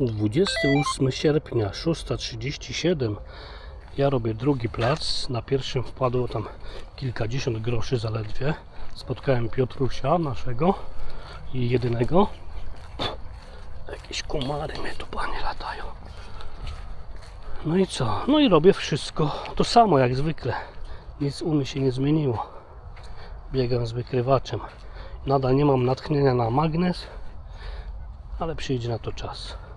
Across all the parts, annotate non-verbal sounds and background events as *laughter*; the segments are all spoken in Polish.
28 sierpnia, 6.37. Ja robię drugi plac. Na pierwszym wpadło tam kilkadziesiąt groszy zaledwie. Spotkałem Piotrusia, naszego i jedynego. Jakieś komary mnie tu panie latają. No i co? No i robię wszystko to samo jak zwykle. Nic u mnie się nie zmieniło. Biegam z wykrywaczem. Nadal nie mam natchnienia na magnes, ale przyjdzie na to czas.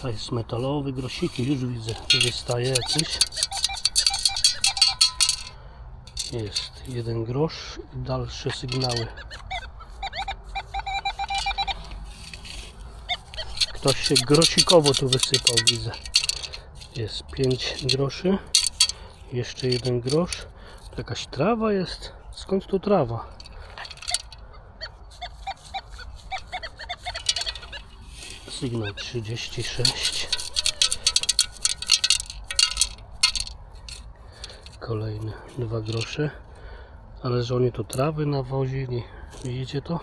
Szajs metalowy, grosiki już widzę, wystaje jakiś. Jest jeden grosz i dalsze sygnały. Ktoś się grosikowo tu wysypał, widzę. Jest 5 groszy. Jeszcze jeden grosz. Tu jakaś trawa jest. Skąd tu trawa? Sygnał 36. Kolejne dwa grosze. Ale że oni tu trawy nawozili. Widzicie to?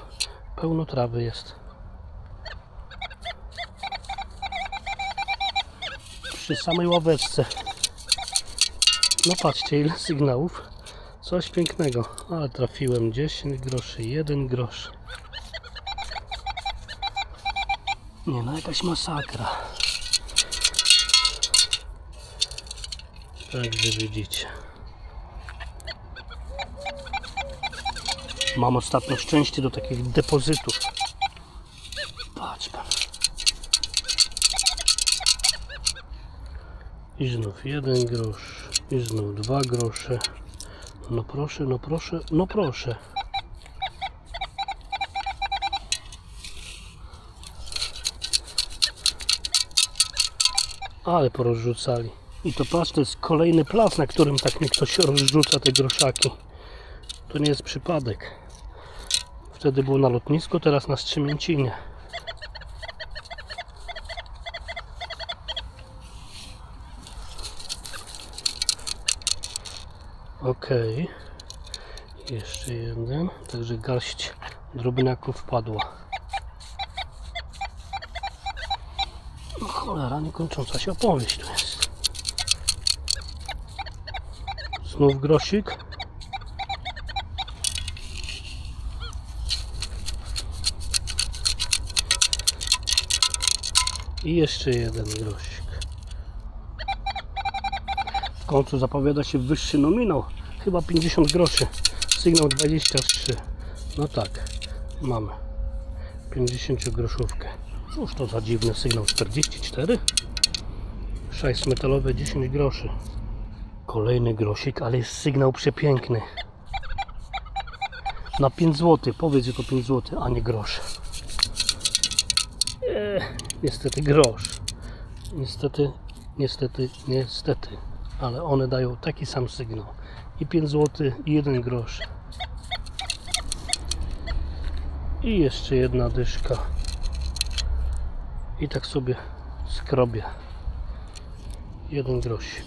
Pełno trawy jest. Przy samej ławeczce. No patrzcie ile sygnałów. Coś pięknego. Ale trafiłem 10 groszy, 1 grosz. Nie no, jakaś masakra. Także widzicie. Mam ostatnio szczęście do takich depozytów. Patrz pan. I znów jeden grosz. I znów dwa grosze. No proszę, no proszę, no proszę. Ale porozrzucali. I to patrz, to jest kolejny plac, na którym tak mi ktoś rozrzuca te groszaki. To nie jest przypadek. Wtedy było na lotnisku, teraz na Strzemięcinie. Okej. Jeszcze jeden. Także garść drobniaków wpadła. Cholera, niekończąca się opowieść tu jest. Znów grosik. I jeszcze jeden grosik. W końcu zapowiada się wyższy nominał. Chyba 50 groszy. Sygnał 23. No tak, mamy. 50 groszówkę. Cóż to za dziwny sygnał 44? Szajs metalowe 10 groszy. Kolejny grosik, ale jest sygnał przepiękny. Na 5 zł. Powiedz, że to 5 zł, a nie grosz. Eee, niestety grosz. Niestety, niestety, niestety. Ale one dają taki sam sygnał. I 5 zł, i 1 grosz. I jeszcze jedna dyszka. I tak sobie skrobię. Jeden grosik.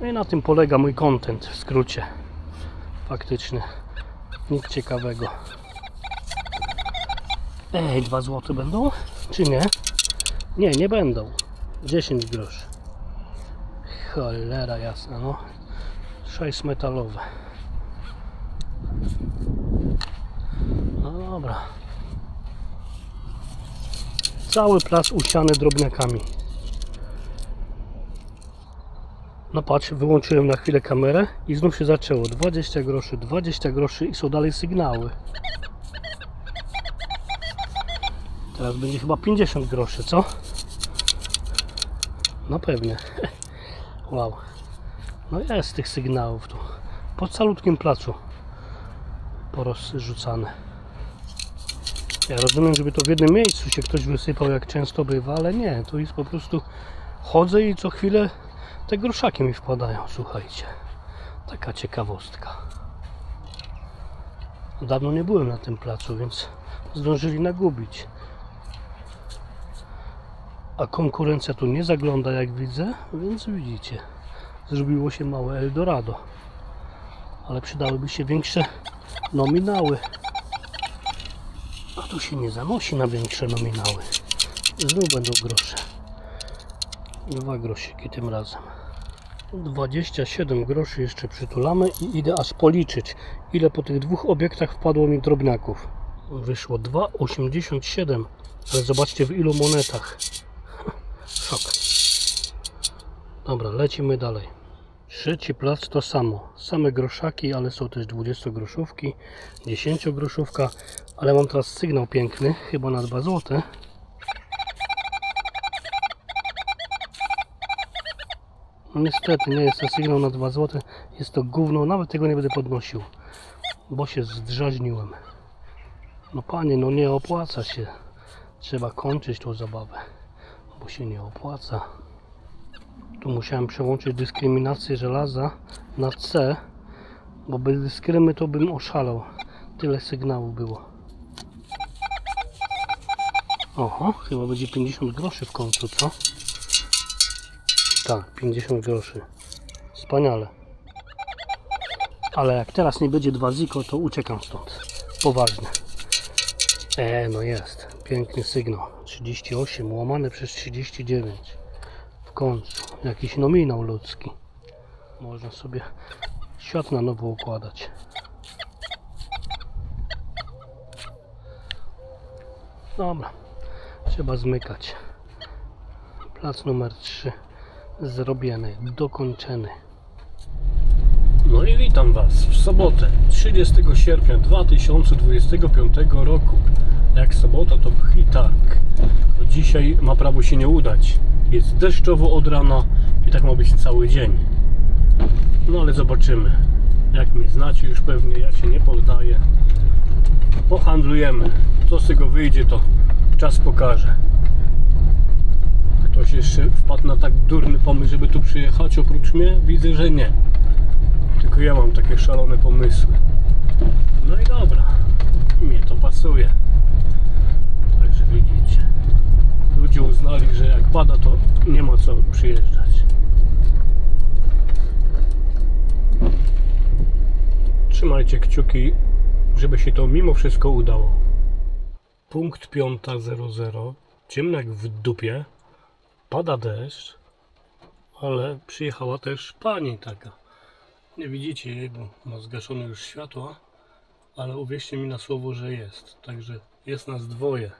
No i na tym polega mój content w skrócie. Faktycznie. Nic ciekawego. Ej, 2 zł będą? Czy nie? Nie, nie będą. 10 groszy. Cholera jasna, no. 6 metalowe. No dobra. Cały plac usiany drobniakami. No patrz, wyłączyłem na chwilę kamerę i znów się zaczęło. 20 groszy, 20 groszy i są dalej sygnały. Teraz będzie chyba 50 groszy, co? No pewnie. *laughs* Wow. No jest tych sygnałów tu. Po calutkim placu porozrzucane. Ja rozumiem, żeby to w jednym miejscu się ktoś wysypał, jak często bywa, ale nie. To jest po prostu chodzę i co chwilę te groszaki mi wpadają. Słuchajcie. Taka ciekawostka. Dawno nie byłem na tym placu, więc zdążyli nagubić. A konkurencja tu nie zagląda, jak widzę, więc widzicie. Zrobiło się małe Eldorado. ale przydałyby się większe nominały. A tu się nie zanosi na większe nominały. Znów będą grosze. Dwa grosiki tym razem. 27 groszy jeszcze przytulamy i idę aż policzyć, ile po tych dwóch obiektach wpadło mi drobniaków. Wyszło 2,87, ale zobaczcie w ilu monetach. *laughs* Szok. Dobra, lecimy dalej. Trzeci plac to samo. Same groszaki, ale są też 20 groszówki, 10 groszówka, ale mam teraz sygnał piękny, chyba na 2 złote. No niestety nie jest to sygnał na 2 zł. Jest to gówno, nawet tego nie będę podnosił, bo się zdrażniłem. No panie, no nie opłaca się. Trzeba kończyć tą zabawę, bo się nie opłaca. Tu musiałem przełączyć dyskryminację żelaza na C, bo bez dyskrymy to bym oszalał. Tyle sygnałów było. Oho, chyba będzie 50 groszy w końcu, co? Tak, 50 groszy. Wspaniale. Ale jak teraz nie będzie dwa ziko, to uciekam stąd. Poważnie. E, no jest. Piękny sygnał. 38 łamane przez 39. W końcu. Jakiś nominał ludzki. Można sobie świat na nowo układać. Dobra. Trzeba zmykać. Plac numer 3 zrobiony, dokończony. No i witam Was w sobotę, 30 sierpnia 2025 roku. Jak sobota to i tak. Dzisiaj ma prawo się nie udać. Jest deszczowo od rana i tak ma być cały dzień. No ale zobaczymy. Jak mnie znacie już pewnie, ja się nie poddaję. Pohandlujemy. Co z tego wyjdzie, to czas pokaże. Ktoś jeszcze wpadł na tak durny pomysł, żeby tu przyjechać oprócz mnie? Widzę, że nie. Tylko ja mam takie szalone pomysły. No i dobra. Mnie to pasuje. Także widzicie. Ludzie uznali, że jak pada, to nie ma co przyjeżdżać. Trzymajcie kciuki, żeby się to mimo wszystko udało. Punkt 5.00. Ciemno jak w dupie. Pada deszcz, ale przyjechała też pani taka. Nie widzicie jej, bo ma zgaszone już światła, ale uwierzcie mi na słowo, że jest. Także jest nas dwoje.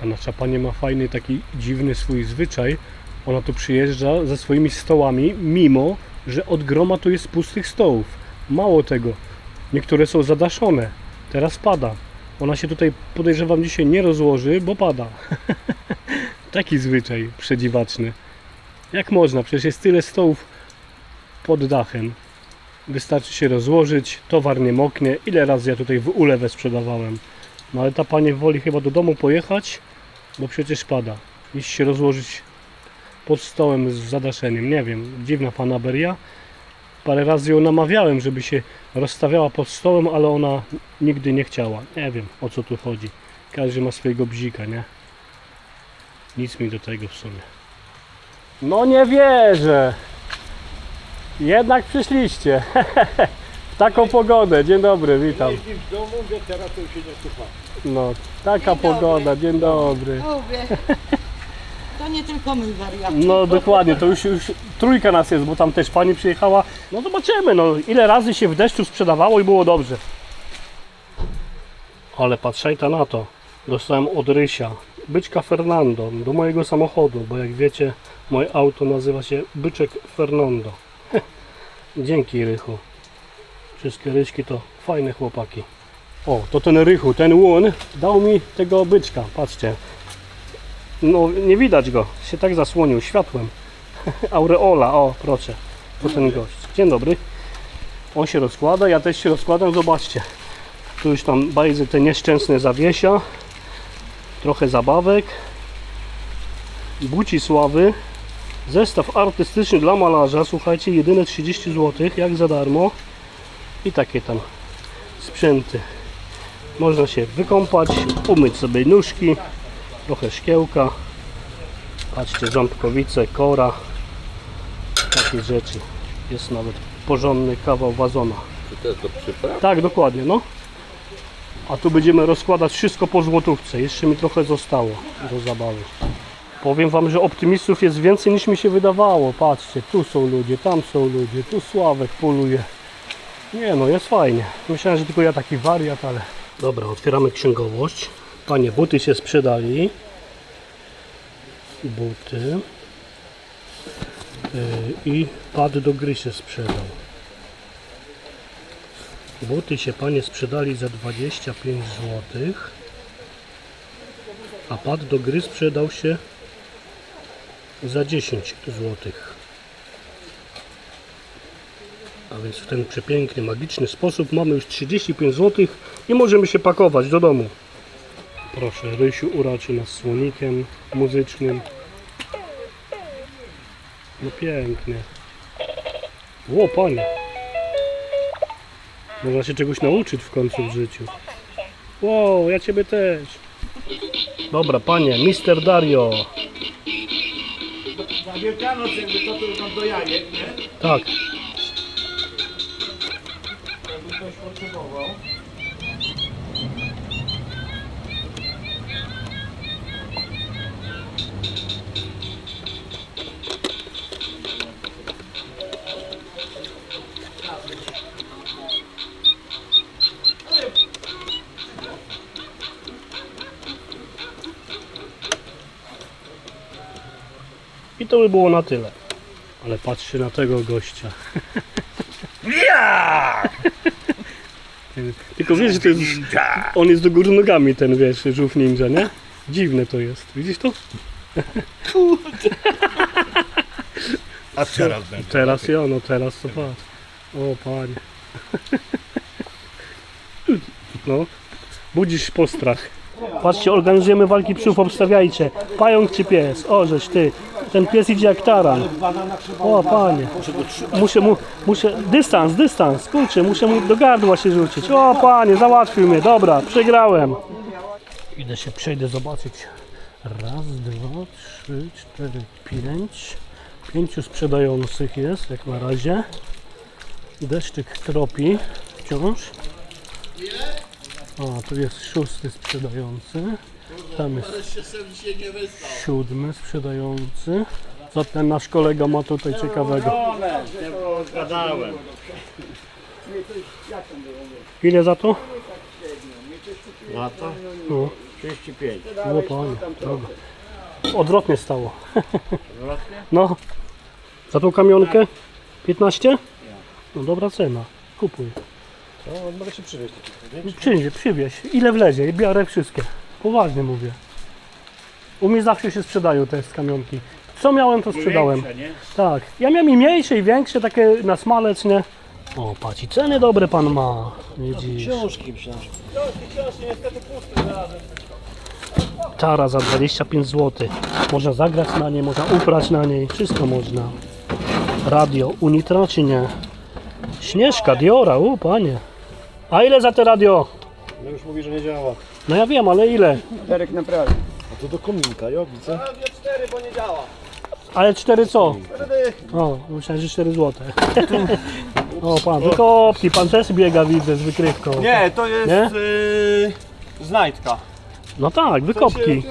Ta nasza pani ma fajny taki dziwny swój zwyczaj. Ona tu przyjeżdża ze swoimi stołami, mimo że od groma tu jest pustych stołów. Mało tego, niektóre są zadaszone. Teraz pada. Ona się tutaj podejrzewam dzisiaj nie rozłoży, bo pada. *laughs* Taki zwyczaj przedziwaczny. Jak można? Przecież jest tyle stołów pod dachem. Wystarczy się rozłożyć, towar nie moknie. Ile razy ja tutaj w ulewę sprzedawałem. No ale ta pani woli chyba do domu pojechać, bo przecież pada. Niż się rozłożyć pod stołem z zadaszeniem. Nie wiem, dziwna fanaberia. Parę razy ją namawiałem, żeby się rozstawiała pod stołem, ale ona nigdy nie chciała. Nie wiem o co tu chodzi. Każdy ma swojego bzika, nie? Nic mi do tego w sumie. No nie wierzę. Jednak przyszliście. *laughs* w taką pogodę. Dzień dobry, witam. Jeździ w domu, wie teraz to już się nie słucha. No, taka pogoda. Dzień dobry. Mówię. *laughs* To nie tylko my wariaci. No dokładnie, to już, już trójka nas jest, bo tam też pani przyjechała. No zobaczymy, no ile razy się w deszczu sprzedawało i było dobrze. Ale patrzajta na to. Dostałem od Rysia byczka Fernando do mojego samochodu, bo jak wiecie, moje auto nazywa się Byczek Fernando. *laughs* Dzięki Rychu. Wszystkie ryśki to fajne chłopaki. O, to ten Rychu, ten łun dał mi tego byczka, patrzcie. No, nie widać go. Się tak zasłonił światłem. *laughs* Aureola, o, proszę. To ten gość. Dzień dobry. On się rozkłada, ja też się rozkładam. Zobaczcie. Tu już tam bajzy te nieszczęsne zawiesia. Trochę zabawek. Buci sławy. Zestaw artystyczny dla malarza. Słuchajcie, jedyne 30 zł, jak za darmo. I takie tam sprzęty. Można się wykąpać, umyć sobie nóżki trochę szkiełka patrzcie ząbkowice, kora takie rzeczy jest nawet porządny kawał wazona. Czy to jest do przypraw? Tak, dokładnie, no. A tu będziemy rozkładać wszystko po złotówce. Jeszcze mi trochę zostało do zabawy. Powiem wam, że optymistów jest więcej niż mi się wydawało. Patrzcie, tu są ludzie, tam są ludzie, tu Sławek poluje. Nie no, jest fajnie. Myślałem, że tylko ja taki wariat, ale... Dobra, otwieramy księgowość. Panie, buty się sprzedali. Buty. Yy, I pad do gry się sprzedał. Buty się panie sprzedali za 25 zł. A pad do gry sprzedał się za 10 zł. A więc w ten przepiękny, magiczny sposób mamy już 35 zł i możemy się pakować do domu. Proszę, Rysiu uraczy nas słonikiem muzycznym. No pięknie. Ło, panie. Można się czegoś nauczyć w końcu w życiu. Wow, ja ciebie też. Dobra, panie, Mister Dario. Na Wielkanoc jakby to mam do jajek, nie? Tak. I to by było na tyle. Ale patrzcie na tego gościa. Tylko wiesz, że to jest, on jest do góry nogami ten, wiesz, żółw ninja, nie? Dziwne to jest. Widzisz to? A teraz będzie. Teraz ja, no teraz to patrz. O panie. No, budzisz postrach. Patrzcie, organizujemy walki psów, obstawiajcie. Pająk czy pies? O, żeś ty. Ten pies idzie jak taran. O, panie. Muszę mu, muszę, dystans, dystans, kurczę, muszę mu do gardła się rzucić. O, panie, załatwił mnie. Dobra, przegrałem. Idę się, przejdę zobaczyć. Raz, dwa, trzy, cztery, pięć. Pięciu sprzedających jest, jak na razie. Deszczyk tropi wciąż. O, tu jest szósty sprzedający. Tam jest siódmy sprzedający. Co ten nasz kolega ma tutaj ciekawego? Zgadałem. Ile za to? Na to? No, 35. no panie, drogo. Odwrotnie stało. No, za tą kamionkę 15? No dobra cena, kupuj. No, mogę się przywieźć. Przyjdzie, przywieź. Ile wlezie? Biorę wszystkie. Poważnie mówię. U mnie zawsze się sprzedają te kamionki. Co miałem, to sprzedałem. nie? Tak. Ja miałem i mniejsze, i większe, takie na smalec, nie? O, patrz, i ceny dobre pan ma. Widzisz. Książki myślałem. Tara za 25 zł. Można zagrać na niej, można uprać na niej. Wszystko można. Radio Unitra czy nie? Śnieżka, Diora, u panie. A ile za te radio? No już mówi, że nie działa. No ja wiem, ale ile? Derek naprawi. A to do kominka, jo, widzę. Ale cztery co? O, myślałem, że 4 złote. *laughs* O, pan, wykopki, pan też biega, widzę, z wykrywką. Nie, to jest Nie? Yy, znajdka. No tak, wykopki.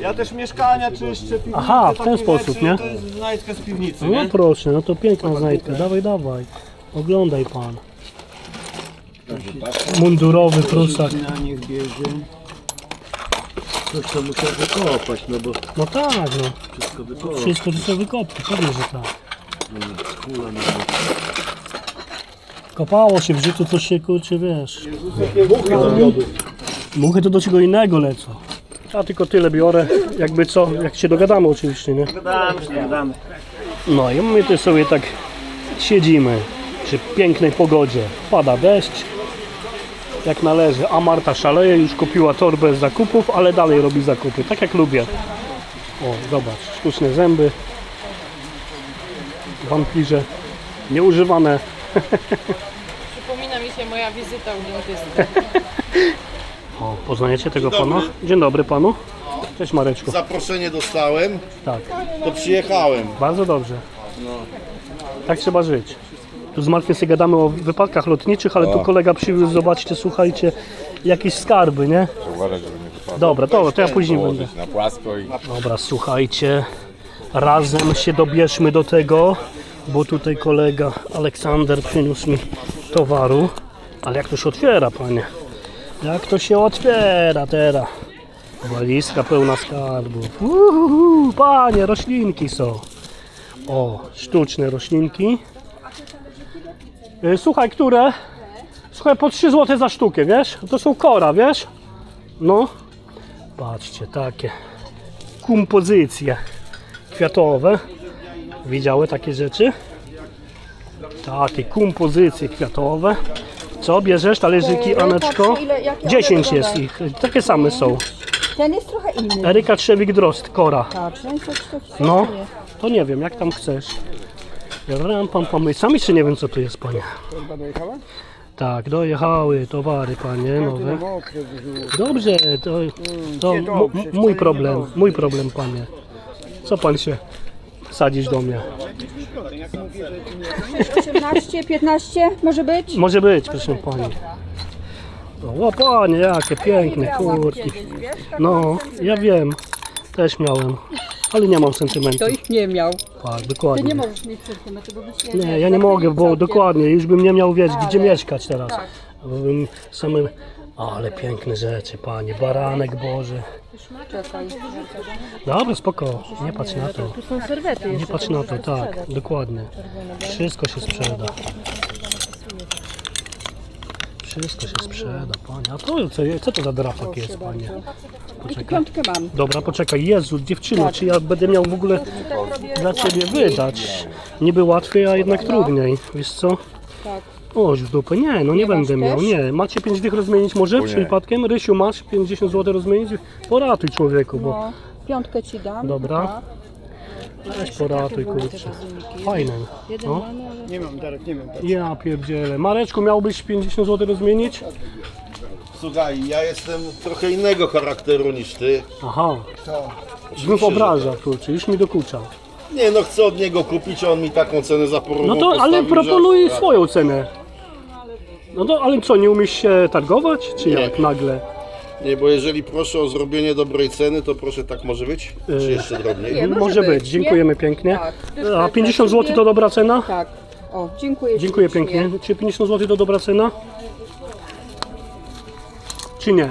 Ja też mieszkania czyszczę, piwnice, Aha, w ten takie sposób, rzeczy, nie? To jest znajdka z piwnicy, No nie? proszę, no to piękna znajdka. Dawaj, dawaj. Oglądaj pan. Mundurowy prusak. Na niech bierze. Coś to musiał wykopać, no bo No tak, no. wszystko wykopać. Wszystko to są wykopki, pewnie, że tak. Kula na Kopało się w życiu, coś się kurczy, wiesz. Miodu. Muchy to do czego innego lecą. Ja tylko tyle biorę, jakby co, jak się dogadamy oczywiście, nie? Damy się, damy. No i my tu sobie tak siedzimy przy pięknej pogodzie. Pada deszcz, jak należy, a Marta szaleje, już kupiła torbę z zakupów, ale dalej robi zakupy, tak jak lubię. O, zobacz, sztuczne zęby, wampirze, nieużywane. Przypomina mi się moja wizyta u dentysty. *laughs* O, poznajecie tego pana? Dzień dobry panu. Cześć Mareczku. Zaproszenie dostałem, Tak, to przyjechałem. bardzo dobrze. Tak trzeba żyć. Tu z Markiem sobie gadamy o wypadkach lotniczych, ale tu kolega przywiózł, zobaczcie, słuchajcie, jakieś skarby, nie? Uważaj, żeby nie wypadło. Dobra, to, to ja później będę. Położyć na płasko i Dobra, słuchajcie, razem się dobierzmy do tego, bo tutaj kolega Aleksander przyniósł mi towaru. Ale jak to się otwiera, panie? Jak to się otwiera teraz? Walizka pełna skarbów. Uhuhu, panie, roślinki są. O, sztuczne roślinki. Y, Słuchaj, które? Słuchaj, po 3 zł za sztukę, wiesz? To są kora, wiesz? No. Patrzcie, takie kompozycje kwiatowe. Widziały takie rzeczy? Takie kompozycje kwiatowe. Co bierzesz, talerzyki, Aneczko? jak one 10 wyglądają? jest ich, takie same są. Ten jest trochę inny. Eryka Trzewik-Drost, Kora. Tak, No, nie. to nie wiem, jak tam chcesz. Ram, pam, pam, sami czy nie wiem co tu jest, panie. Tak, dojechały towary, panie, nowe. Dobrze, to, to m- m- mój problem, mój problem, panie. Co pan się sadzisz do mnie? 18, 15 może być? Może być, proszę pani. O, panie, jakie piękne kurki. No, ja wiem, też miałem, ale nie mam sentymentu. To ich nie miał. Tak, Ty dokładnie. nie możesz mieć sentymentu, bo byś Nie, ja nie mogę, bo dokładnie, już bym nie miał wiedzieć, gdzie mieszkać teraz. Tak. Bo bym samym... Ale piękne rzeczy, panie, baranek Boże. Czekaj. Dobra, spoko, nie patrz na to. Tu są serwety Nie patrz na to, tak, dokładnie. Wszystko się sprzeda. Wszystko się sprzeda, panie. A to co, co to za drafak jest, panie? Poczekaj. Piątkę mam. Dobra, poczekaj, Jezu, dziewczyno, czy ja będę miał w ogóle dla Ciebie wydać? Niby łatwiej, a jednak trudniej, wiesz co? Tak. O, w dupę, nie, no nie, masz będę miał, też? nie. Macie 5 dych rozmienić może przypadkiem? Rysiu, masz 50 zł rozmienić? Poratuj człowieku, bo No, piątkę ci dam. Dobra. Weź poratuj, kurczę. Fajne, no. Nie mam, Darek, nie mam. Ja pierdzielę. Mareczku, miałbyś 50 zł rozmienić? Słuchaj, ja jestem trochę innego charakteru niż ty. Aha. Znów obraża, kurczę, już mi dokucza. Nie no, chcę od niego kupić, a on mi taką cenę No to, ale proponuj swoją cenę. No to, ale co, nie umiesz się targować? Czy Nie. jak nagle? Nie, bo jeżeli proszę o zrobienie dobrej ceny, to proszę tak może być? Czy jeszcze drobniej? Nie, Może, może być, być, dziękujemy pięknie. Tak. A 50 zł to dobra cena? Tak. O, dziękuję Dziękuję ślicznie. pięknie. Czy 50 zł to dobra cena? Czy nie?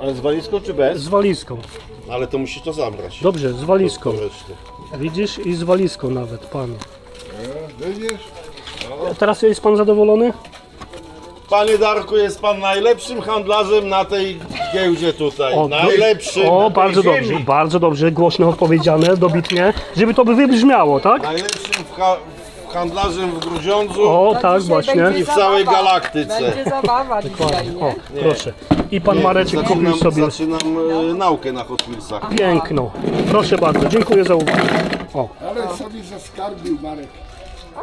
Ale z walizką czy bez? Z walizką. Ale to musisz to zabrać. Dobrze, z walizką. Widzisz? I z walizką nawet, pan. Teraz jest pan zadowolony? Panie Darku, jest pan najlepszym handlarzem na tej giełdzie tutaj. O, najlepszym. O, na tej bardzo ziemi. dobrze, bardzo dobrze, głośno powiedziane, dobitnie, żeby to by wybrzmiało, tak? Najlepszym w ha- w handlarzem w Grudziądzu O, tak właśnie. i w całej galaktyce. Będzie zabawa dzisiaj, Dokładnie. nie? O, proszę. I pan Mareczek kupił Zaczynam, sobie zaczynam e, naukę na Hot Wheelsach. piękną. Proszę bardzo, dziękuję za uwagę. O, Ale sobie zaskarbił Marek.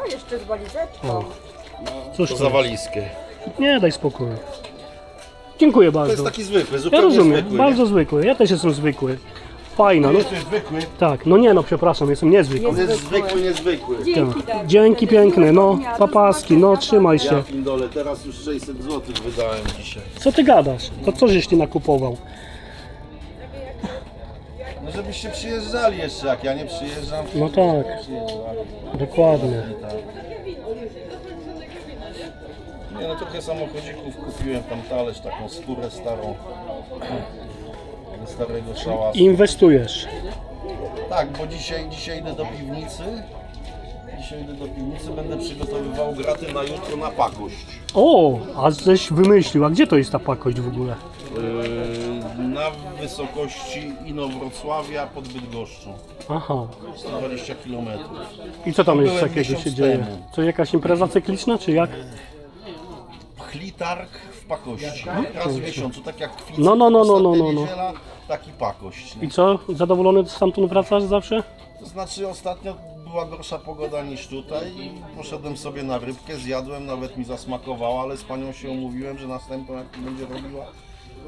A, jeszcze z walizeczką. cóż To to za walizkę. Nie, daj spokój. Dziękuję To jest bardzo. taki zwykły, Ja zupełnie rozumiem, zwykły. bardzo zwykły. Ja też jestem zwykły. Fajna, no Jesteś zwykły? tak, no nie no, przepraszam, jestem niezwykły. On jest zwykły, niezwykły. Tak. Dzięki piękne, no, papaski, no trzymaj Ja się. pindole, teraz już 600 zł wydałem dzisiaj. Co ty gadasz? To co żeś ty nakupował? No żebyście przyjeżdżali jeszcze, jak ja nie przyjeżdżam. No tak, dokładnie. Nie no, trochę samochodzików kupiłem, tam talerz, taką skórę starą. Starego szałasa. Inwestujesz. Tak, bo dzisiaj, dzisiaj idę do piwnicy. Dzisiaj idę do piwnicy, będę przygotowywał graty na jutro na pakość. O, a żeś wymyślił, a gdzie to jest ta pakość w ogóle? Yy, na wysokości Inowrocławia pod Bydgoszczą. Aha. 120 km. I co tam jest byłem takiego się dzieje? temu. Co, jakaś impreza cykliczna, czy jak? Chlitarg w pakości. Raz w miesiącu, tak jak kwicy. No, no, no, no, no, no, no. Niedziela, taki pakość. Nie? I co, zadowolony stamtąd wracasz zawsze? To znaczy ostatnio była gorsza pogoda niż tutaj i poszedłem sobie na rybkę, zjadłem, nawet mi zasmakowała, ale z panią się umówiłem, że następną jak będzie robiła,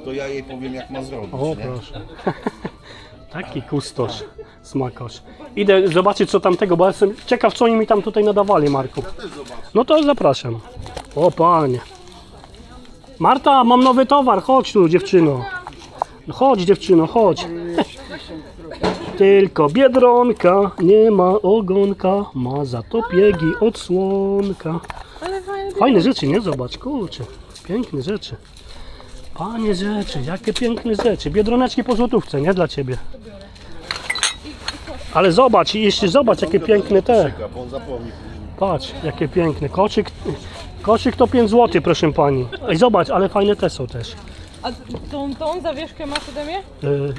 to ja jej powiem jak ma zrobić. O, nie? proszę. *laughs* Taki kustosz. smakosz. Idę zobaczyć co tamtego, bo jestem ciekaw co oni mi tam tutaj nadawali, Marku. No to zapraszam. O panie. Marta, mam nowy towar, chodź tu dziewczyno. No chodź dziewczyno, chodź. *laughs* Tylko biedronka, nie ma ogonka, ma za to piegi odsłonka. Fajne. Rzeczy, nie? Zobacz, kurczę. Piękne rzeczy. Panie rzeczy, jakie piękne rzeczy. Biedroneczki po złotówce, nie? Dla Ciebie. Ale zobacz, i jeszcze zobacz, jakie piękne te. Patrz, jakie piękne. Koczyk, koczyk to 5 zł, proszę Pani. I zobacz, ale fajne te są też. A tą, tą zawieszkę masz ode mnie? E,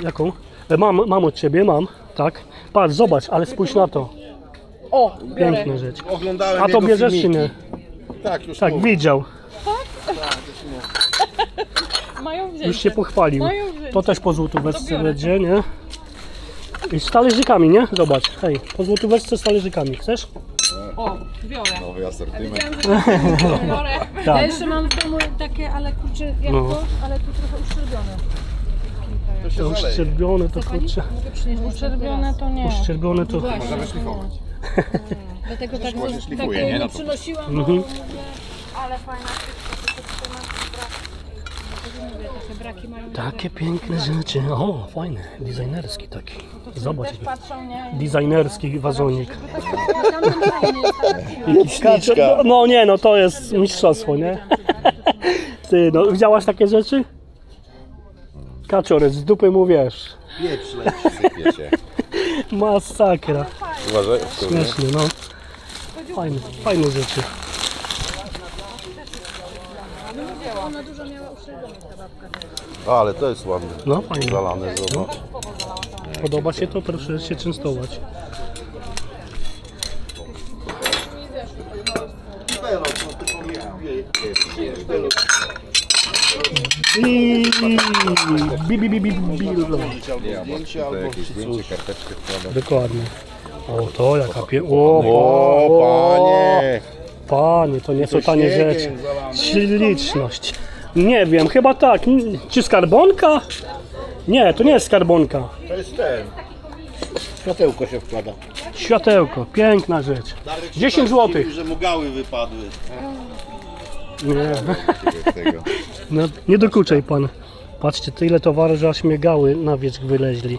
jaką? E, mam, mam od Ciebie, mam. Tak. Patrz, zobacz, ale spójrz na to. O, biorę. Piękne rzeczy. Oglądałem A to jego bierzesz czy filmiki. nie? Tak, już Tak, mówię. widział. *laughs* Mają wzięcie. Już się pochwalił. Mają wzięcie. To też po złotóweczce biorę. będzie, nie? I z talerzykami, nie? Zobacz, hej, po złotóweczce z talerzykami, chcesz? O, biorę. Nowy asortyment. *laughs* Biorę. Ja Tak. jeszcze mam w domu takie, ale kurczę, jak No. to, ale tu trochę uszczerbione. To się To zaleje. uszczerbione to kurczę. Czerwione to nie. Uszczerbione to... Możemy szlifować. *laughs* Dlatego tak, Ładnie tak szlifuje, nie? No to- przynosiłam, Mhm. ale fajna braki mają. Takie piękne rzeczy. O, fajny, designerski taki. Zobacz, Też patrzą, nie? designerski wazonik. Taka No, no nie, no to jest mistrzostwo, nie? Ty, no widziałaś takie rzeczy? Kaczorec, z dupy mu wiesz. Pieprz leci. Masakra. Uważaj. Śmiesznie, no. Fajne, fajne rzeczy. O, ale to jest ładne. No fajne. Zalane, zobacz. Podoba się to, proszę się częstować. I bi, bi, bi, bi, bi, Zdjęcie To albo jakieś zdjęcie, karteczkę wkładam. Dokładnie. O, to jaka pie... O, O, pa- panie! Panie, to nie są tanie rzeczy. Śliczność. Nie wiem, chyba tak. N- Czy skarbonka? Nie, to nie jest skarbonka. To jest ten. Światełko się wkłada. Światełko, piękna rzecz. Darek 10 się złotych. zdziwił, że mu gały wypadły. Nie, tego. *laughs* no, nie dokuczaj pan. Patrzcie, tyle towaru, że aż mnie gały na wierzch wyleźli.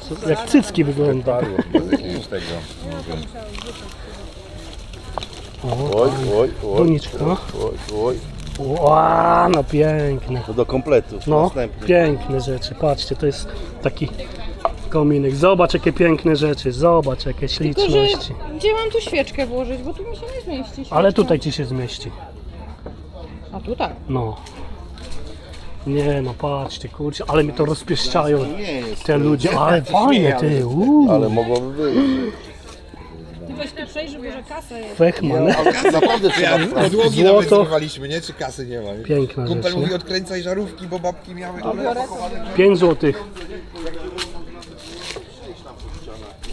Co- Jak cycki wygląda. Padło z jakiegoś tego. nie wiem. O, Oj, oj, oj. doniczka. Oj, oj. Ła, no piękne. To do kompletu. No, Następny. piękne rzeczy. Patrzcie, to jest taki kominek. Zobacz, jakie piękne rzeczy. Zobacz, jakie Tylko, że śliczności. gdzie mam tu świeczkę włożyć, bo tu mi się nie zmieści. świeczka. Ale tutaj ci się zmieści. A tu tak. No. Nie no, patrzcie, kurczę, ale mi to rozpieszczają Nie jest. te ludzie. Ale fajnie, ty, uuu. Ale mogłoby być. Weź tu przejrzyj, że kasa jest. Fechman. Naprawdę trzeba Podłogi Złoto. nawet zrywaliśmy, nie? Czy kasy nie ma? nie? Piękna Kumpel rzecz, mówi nie? odkręcaj żarówki, bo babki miały... 5 złotych.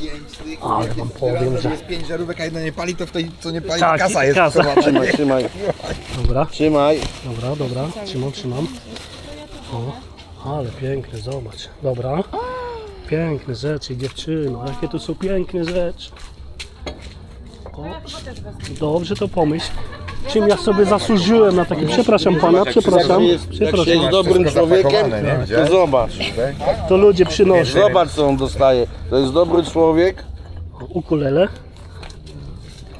Pięć stych. Ale wam powiem, że... jest pięć żarówek, a jedna nie pali, to w tej, co nie pali, Tak, kasa jest kasa. schowana. Trzymaj, trzymaj. Dobra, Trzymaj. dobra, dobra. Trzymam, trzymam. O, ale piękne, zobacz. Dobra. Piękne rzeczy, dziewczyno. Jakie to są piękne rzeczy. O, dobrze to pomyśl. Czym ja sobie zasłużyłem na takie... Przepraszam pana, przepraszam. Jak się Przepraszam. jest dobrym Wszystko człowiekiem, nie? to Widziałeś? zobacz. To ludzie przynoszą. Zobacz co on dostaje. To jest dobry człowiek. Ukulele.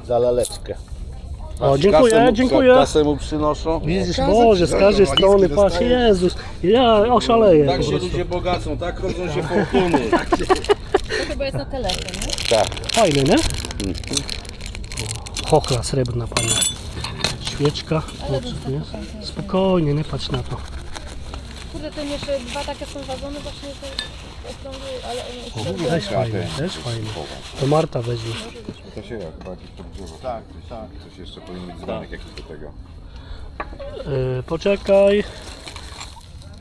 Za laleczkę. O, dziękuję, Kasę mu- dziękuję. Kasę mu przynoszą. Widzisz, Boże, z każdej strony, patrz. Jezus, ja oszaleję Tak się prostu. ludzie bogacą, tak rodzą się fortuny. To chyba jest na telefon, nie? Fajny, nie? Chochla srebrna, panie. Świeczka, kurczę, nie? Spokojnie, nie patrz na to. Kurde, ten jeszcze dwa takie są wagony, właśnie te okrągłe, ale one O, też fajny, też fajny. To Marta weźmie. To się jak, chyba jakieś podgrzewa. Tak, tak. Coś jeszcze powinien być dzwonek jakiś do tego. Yy, poczekaj.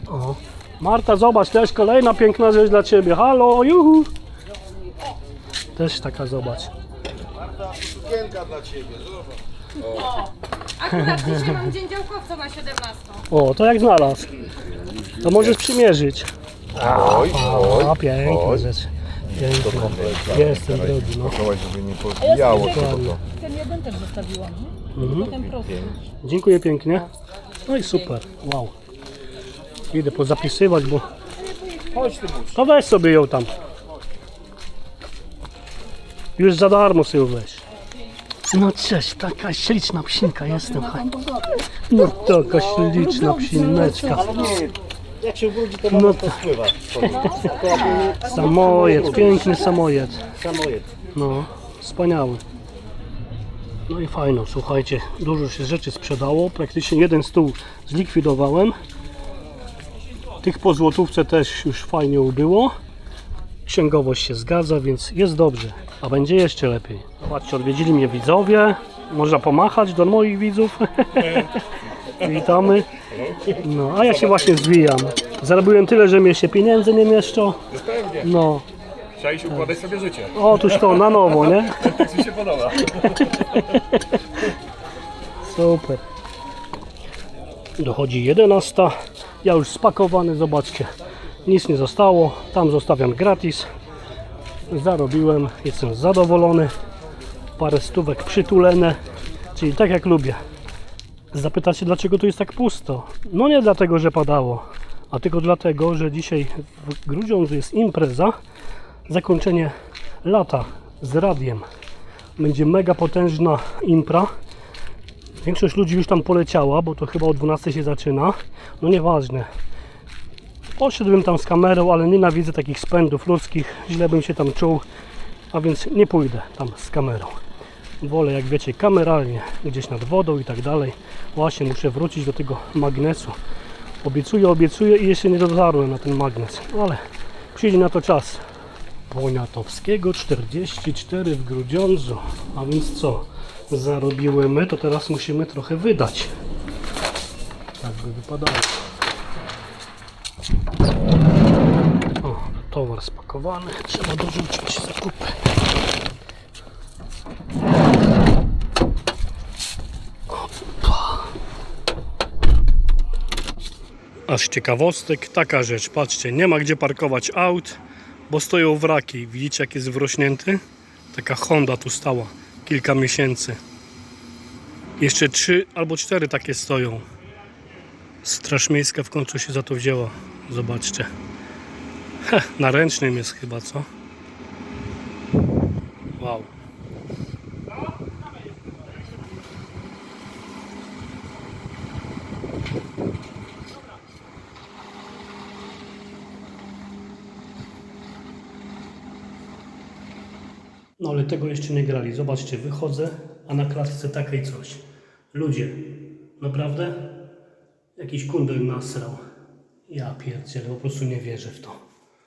O. Marta, zobacz, też kolejna piękna rzecz dla ciebie. Halo, juhu. Też taka, zobacz. Sukienka dla ciebie, zobacz. Akurat dzisiaj mam dzień działkowca na 17. O, to jak znalazł. To możesz przymierzyć. Oj, oj. A, piękna oj. rzecz. Pięknie. Jestem drogi, no. Pakować, żeby nie A ja podbijało się ten, to. ten jeden też zostawiłam, nie? Mhm. Potem prosty. Dziękuję pięknie. No i super. Wow. Idę pozapisywać, bo... To weź sobie ją tam. Już za darmo sobie ją weź. No cześć, taka śliczna psinka jestem. No taka śliczna psineczka. Jak się wróci, to No to- to spływa. Samojed, piękny samojed. Samojed. No, wspaniały. No i fajno, słuchajcie, dużo się rzeczy sprzedało. Praktycznie jeden stół zlikwidowałem. Tych po złotówce też już fajnie ubyło. Księgowość się zgadza, więc jest dobrze. A będzie jeszcze lepiej. Zobaczcie, odwiedzili mnie widzowie. Można pomachać do moich widzów. *laughs* Witamy. No, a ja się właśnie zwijam. Zarobiłem tyle, że mnie się pieniędzy nie mieszczą. No. Chciałeś układać sobie życie. Otóż to na nowo, nie? *laughs* Tak mi się podoba. *laughs* Super. Dochodzi 11. Ja już spakowany, zobaczcie. Nic nie zostało. Tam zostawiam gratis. Zarobiłem, jestem zadowolony. Parę stówek przytulene, czyli tak jak lubię. Zapytacie, dlaczego tu jest tak pusto? No nie dlatego, że padało, a tylko dlatego, że dzisiaj w Grudziądzu jest impreza, zakończenie lata z radiem. Będzie mega potężna impra. Większość ludzi już tam poleciała, bo to chyba o 12 się zaczyna. No nieważne. Poszedłbym tam z kamerą, ale nienawidzę takich spędów ludzkich. Źle bym się tam czuł, a więc nie pójdę tam z kamerą. Wolę, jak wiecie, kameralnie, gdzieś nad wodą i tak dalej. Właśnie muszę wrócić do tego magnesu. Obiecuję, obiecuję i jeszcze nie dotarłem na ten magnes, ale przyjdzie na to czas. Poniatowskiego 44 w Grudziądzu. A więc co? Zarobiły my, to teraz musimy trochę wydać. Tak by wypadało. O, towar spakowany. Trzeba dorzucić zakupy. A z ciekawostek taka rzecz, patrzcie, nie ma gdzie parkować aut, bo stoją wraki. Widzicie jak jest wrośnięty? Taka Honda tu stała kilka miesięcy. Jeszcze trzy albo cztery takie stoją. Straż Miejska w końcu się za to wzięła. Zobaczcie. Heh, na ręcznym jest chyba, co? Wow. Tego jeszcze nie grali. Zobaczcie, wychodzę, a na klatce takiej coś. Ludzie, naprawdę? Jakiś kundel nasrał. Ja pierdzielę, po prostu nie wierzę w to.